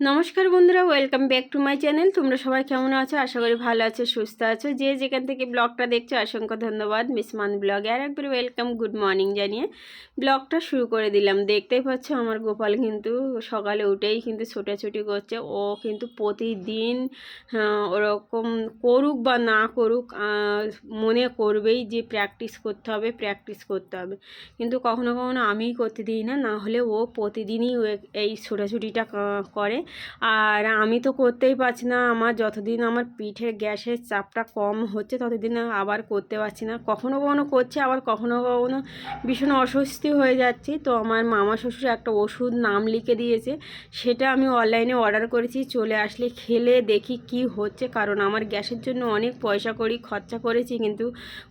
নমস্কার বন্ধুরা welcome back to my channel তোমরা সবাই কেমন আছো? আশা করি ভালো আছো সুস্থ আছো। যে যেখান থেকে ব্লগটা দেখছ অসংখ্য ধন্যবাদ। মিসমান ব্লগে আর একবার ওয়েলকাম গুড মর্নিং জানিয়ে ব্লগটা শুরু করে দিলাম। দেখতেই পাচ্ছ আমার গোপাল কিন্তু সকালে উঠেই কিন্তু ছোটাছুটি করছে। ও কিন্তু প্রতিদিন আহ, ওরকম করুক বা না করুক মনে করবেই যে প্র্যাকটিস করতে হবে প্র্যাকটিস করতে হবে। কিন্তু কখনো কখনো আমিই করতে দিই না না হলে ও প্রতিদিনই এই ছোটাছুটিটা করে। আর আমি তো করতেই পারছি না। আমার যতদিন আমার পিঠের গ্যাসের চাপটা কম হচ্ছে, ততদিন আবার করতে পারছি না। কখনো কখনো করছে, আবার কখনো কখনো ভীষণ অস্বস্তি হয়ে যাচ্ছি। তো আমার মামা শ্বশুর একটা ওষুধ নাম লিখে দিয়েছে, সেটা আমি অনলাইনে অর্ডার করেছি। চলে আসলে খেলে দেখি কি হচ্ছে, কারণ আমার গ্যাসের জন্য অনেক পয়সা করি, খরচা করেছি, কিন্তু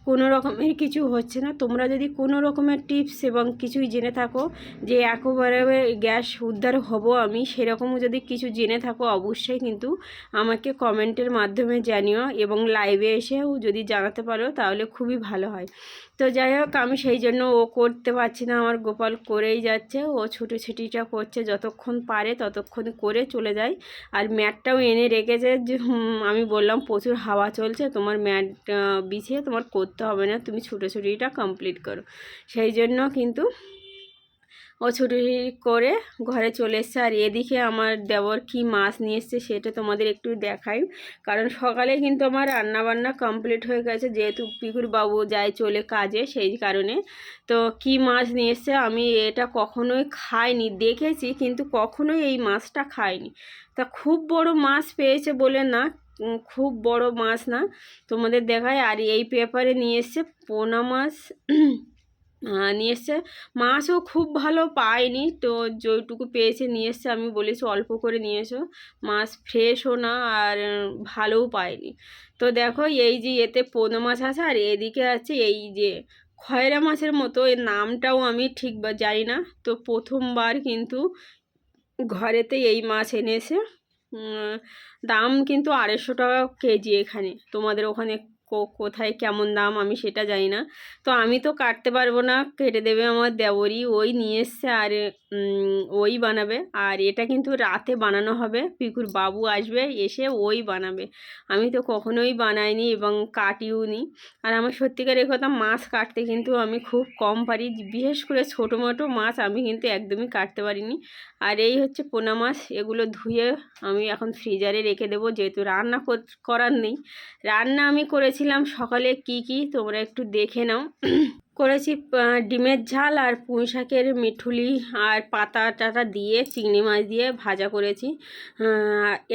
কোনো রকমের কিছু হচ্ছে না। তোমরা যদি কোনো রকমের টিপস এবং কিছুই জেনে থাকো যে একেবারে গ্যাস উদ্ধার হব আমি সেরকমও যদি কিছু জেনে থাকো, অবশ্যই কিন্তু আমাকে কমেন্টের মাধ্যমে জানিও এবং লাইভে এসেও যদি জানাতে পারো তাহলে খুবই ভালো হয়। তো যাই হোক, আমি সেই জন্য ও করতে পারছি না, আমার গোপাল করেই যাচ্ছে, ও ছুটোছুটিটা করছে, যতক্ষণ পারে ততক্ষণ করে চলে যায়। আর ম্যাটটাও এনে রেখেছে আমি বললাম প্রচুর হাওয়া চলছে, তোমার ম্যাট বিছিয়ে তোমার করতে হবে না, তুমি ছুটোছুটিটা কমপ্লিট করো। সেই জন্য কিন্তু ও ছুটি করে ঘরে চলে এসছে। আর এদিকে আমার দেবর কি মাছ নিয়ে এসছে সেটা তোমাদের একটু দেখাই। কারণ সকালে কিন্তু আমার রান্না বান্না কমপ্লিট হয়ে গেছে। যেহেতু পিকুর বাবু যায় চলে কাজে সেই কারণে। তো কি মাছ নিয়ে এসছে আমি এটা কখনোই খাইনি, দেখেছি কিন্তু কখনোই এই মাছটা খাইনি। তা খুব বড় মাছ পেয়েছে বলে না খুব বড় মাছ না। তোমাদের দেখায় আর এই পেপারে নিয়ে এসছে পোনা মাছ। নিয়ে এসছে। মাছও খুব ভালো পাইনি, তো যেটুকু পেয়েছে নিয়ে এসছে, আমি বলেছি অল্প করে নিয়ে এসো। মাছ ফ্রেশও না আর ভালোও পাইনি। তো দেখো, এই যে এতে পোনা মাছ আছে, আর এদিকে আছে এই যে খয়রা মাছের মতো, এর নামটাও আমি ঠিক জানি না। তো প্রথমবার কিন্তু ঘরেতে এই মাছ এনেছে। দাম কিন্তু আড়াইশো টাকা কেজি এখানে। তোমাদের ওখানে কোথায় কেমন দাম আমি সেটা জানি না। তো আমি তো কাটতে পারব না, কেটে দেবে আমার দেবরই ওই নিয়ে এসছে আর ওই বানাবে। আর এটা কিন্তু রাতে বানানো হবে। পিকুর বাবু আসবে, এসে ওই বানাবে। আমি তো কখনোই বানাইনি এবং কাটিও নি। আর আমার সত্যিকারের কথা, মাছ কাটতে কিন্তু আমি খুব কম পারি। বিশেষ করে ছোটো মোটো মাছ আমি কিন্তু একদমই কাটতে পারিনি। আর এই হচ্ছে পোনা মাছ, এগুলো ধুয়ে আমি এখন ফ্রিজারে রেখে দেবো। যেহেতু রান্না কর- করার নেই। রান্না আমি করেছিলাম সকালে কি কি, তোমরা একটু দেখে নাও। করেছি ডিমের ঝাল আর পুঁই শাকের মিঠুলি আর পাতা টাতা দিয়ে, চিংড়ি মাছ দিয়ে ভাজা করেছি।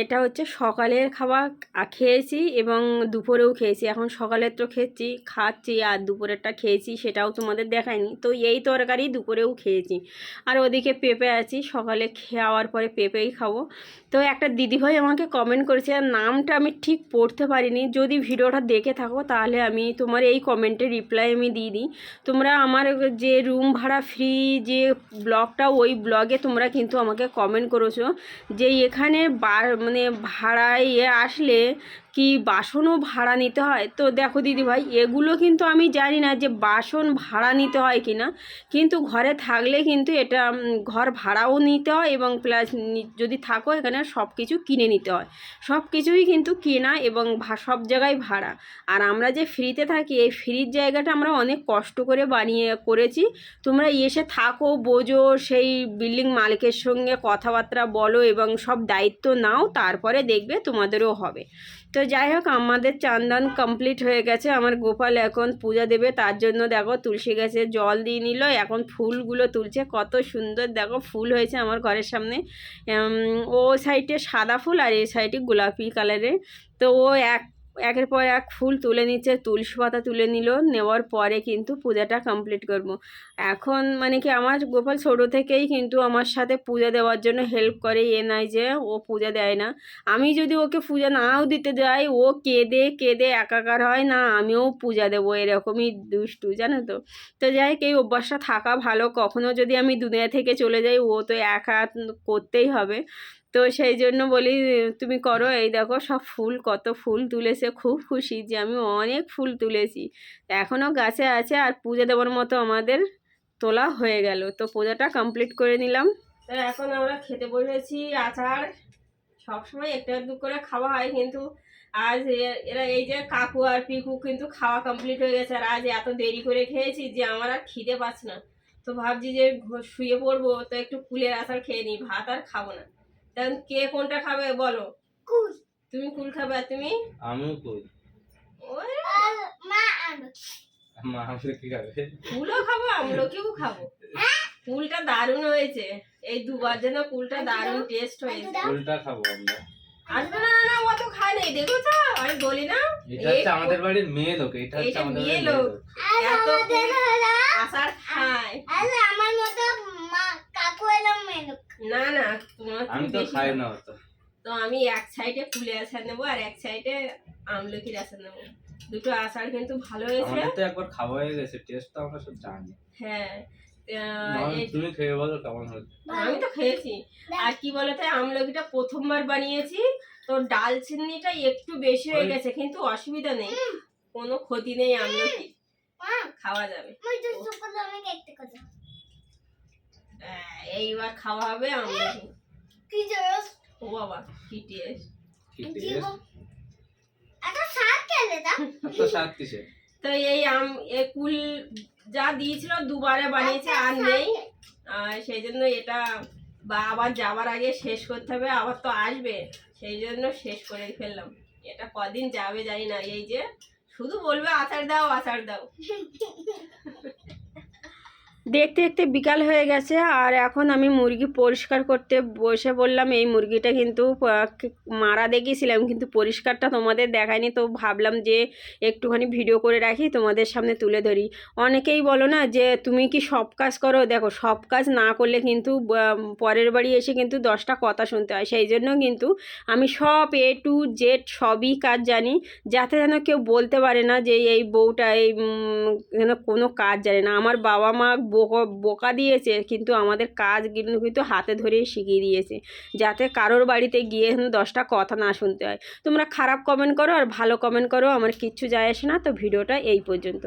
এটা হচ্ছে সকালের খাবার খেয়েছি এবং দুপুরেও খেয়েছি। এখন সকালের তো খেয়েছি, খাচ্ছি আর দুপুরেরটা খেয়েছি, সেটাও তোমাদের দেখায়নি। তো এই তরকারি দুপুরেও খেয়েছি। আর ওদিকে পেঁপে আছি, সকালে খাওয়ার পরে পেঁপেই খাব। তো একটা দিদিভাই আমাকে কমেন্ট করেছে, আর নামটা আমি ঠিক পড়তে পারিনি। যদি ভিডিওটা দেখে থাকো তাহলে আমি তোমার এই কমেন্টের রিপ্লাই আমি দিয়ে দিই। তোমরা আমার যে রুম ভাড়া ফ্রি যে ব্লগটা, ওই ব্লগে তোমরা কিন্তু আমাকে কমেন্ট করেছ যে এখানে মানে ভাড়ায় আসলে কি বাসনও ভাড়া নিতে হয়? তো দেখো দিদিভাই এগুলো কিন্তু আমি জানি না যে বাসন ভাড়া নিতে হয় কি না কিন্তু ঘরে থাকলে কিন্তু এটা ঘর ভাড়াও নিতে হয় এবং প্লাস যদি থাকো এখানে সব কিছু কিনে নিতে হয়। সব কিছুই কিন্তু কেনা এবং সব জায়গায় ভাড়া। আর আমরা যে ফ্রিতে থাকি, এই ফ্রির জায়গাটা আমরা অনেক কষ্ট করে বানিয়ে করেছি। তোমরা এসে থাকো, বোঝো, সেই বিল্ডিং মালিকের সঙ্গে কথাবার্তা বলো এবং সব দায়িত্ব নাও, তারপরে দেখবে তোমাদেরও হবে। তো যাই হোক, আমাদের চান্দান কমপ্লিট হয়ে গেছে। আমার গোপাল এখন পূজা দেবে, তার জন্য দেখো তুলসী গাছে জল দিয়ে নিল, এখন ফুলগুলো তুলছে। কত সুন্দর দেখো ফুল হয়েছে আমার ঘরের সামনে। ও সাইডে সাদা ফুল আর এই সাইডে গোলাপি কালারের তো ও এক একের পর এক ফুল তুলে নিচ্ছে, তুলসী পাতা তুলে নিল, নেওয়ার পরে কিন্তু পূজাটা কমপ্লিট করব। এখন মানে কি আমার গোপাল ছোটো থেকেই কিন্তু আমার সাথে পূজা দেওয়ার জন্য হেল্প করে, এ নাই যে ও পূজা দেয় না। আমি যদি ওকে পূজা নাও দিতে যাই, ও কেঁদে কেঁদে একাকার হয়, না আমিও পূজা দেবো, এরকমই দুষ্টু, জানো তো। তো যাই এই অভ্যাসটা থাকা ভালো। কখনো যদি আমি দুনিয়া থেকে চলে যাই, ও তো একা করতেই হবে। তো সেই জন্য বলি, তুমি করো, এই দেখো সব ফুল, কত ফুল তুলেছে, খুব খুশি যে আমি অনেক ফুল তুলেছি। এখনও গাছে আছে আর পূজা দেওয়ার মতো আমাদের তোলা হয়ে গেল। তো পূজাটা কমপ্লিট করে নিলাম। তো এখন আমরা খেতে বসেছি, আচার সবসময় একটু একটু করে খাওয়া হয় কিন্তু আজ এরা এই যে কাকু আর পিকু কিন্তু খাওয়া কমপ্লিট হয়ে গেছে আর আজ এত দেরি করে খেয়েছি যে আমার আর খিদে পাচ্ছে না। তো ভাবছি যে শুয়ে পড়ব, তো একটু কুলের আচার খেয়ে নিই, ভাত আর খাব না। তখন কে কোনটা খাবে বলো? কুল। তুমি কুল খাবে আর তুমি? আমিও মা মা আমাদের খাবে? কুলও খাব আমলকিও খাব। কুলটা দারুণ হয়েছে। এই দুবার যেন কুলটা দারুণ টেস্ট হয়েছে। ফুলটা খাব আমরা। আসবে না না না অত খায় নেই দেখেছ আমি বলি না। এটা হচ্ছে আমাদের বাড়ির মেয়ে লোক এটা হচ্ছে আমাদের মেয়ে লোক। লোক। আর এত আমাদের খায়। আমার মতো না না তোমার আমি তো খাই না তো আমি এক সাইডে কুলে আচার নেব আর এক সাইডে আমলকির আচার নেব। দুটো আচার কিন্তু ভালো হয়েছে। আমাদের তো একবার খাওয়া হয়ে গেছে টেস্ট তো আমরা সব জানি। হ্যাঁ তুমি খেয়ে বলো কেমন হচ্ছে আমি তো খেয়েছি। আর কি বলতো আমলকিটা প্রথমবার বানিয়েছি তো ডাল চিনিটা একটু বেশি হয়ে গেছে কিন্তু অসুবিধা নেই। কোনো ক্ষতি নেই আমলকি খাওয়া যাবে মই তো সুপার আমি দেখতে কত আহ, এইবার খাওয়া হবে আমলকি কি জোস ও বাবা কি টেস্ট তো এই আম কুল যা দিয়েছিল দুবারে বানিয়েছে আর নেই। আর সেই জন্য এটা বা আবার যাওয়ার আগে শেষ করতে হবে আবার তো আসবে। সেই জন্য শেষ করে ফেললাম। এটা কদিন যাবে জানি না এই যে শুধু বলবে আচার দাও আচার দাও। দেখতে দেখতে বিকাল হয়ে গেছে, আর এখন আমি মুরগি পরিষ্কার করতে বসে বললাম, এই মুরগিটা কিন্তু মারা দেখিয়েছিলাম, কিন্তু পরিষ্কারটা তোমাদের দেখায়নি, তো ভাবলাম যে একটুখানি ভিডিও করে রাখি, তোমাদের সামনে তুলে ধরি। অনেকেই বলো না যে, তুমি কি সব কাজ করো? দেখো, সব কাজ না করলে কিন্তু পরের বাড়ি এসে কিন্তু দশটা কথা শুনতে হয়, সেই জন্য কিন্তু আমি সব এ টু জেড সবই কাজ জানি, যাতে যেন কেউ বলতে পারে না যে, এই বউটা, এই যেন কোনো কাজ জানে না। আমার বাবা মা বোকা বোকা দিয়েছে, কিন্তু আমাদের কাজ কিন্তু হাতে ধরেই শিখিয়ে দিয়েছে। যাতে কারোর বাড়িতে গিয়ে দশটা কথা না শুনতে হয়। তোমরা খারাপ কমেন্ট করো আর ভালো কমেন্ট করো, আমার কিচ্ছু যায় আসে না। তো ভিডিওটা এই পর্যন্ত।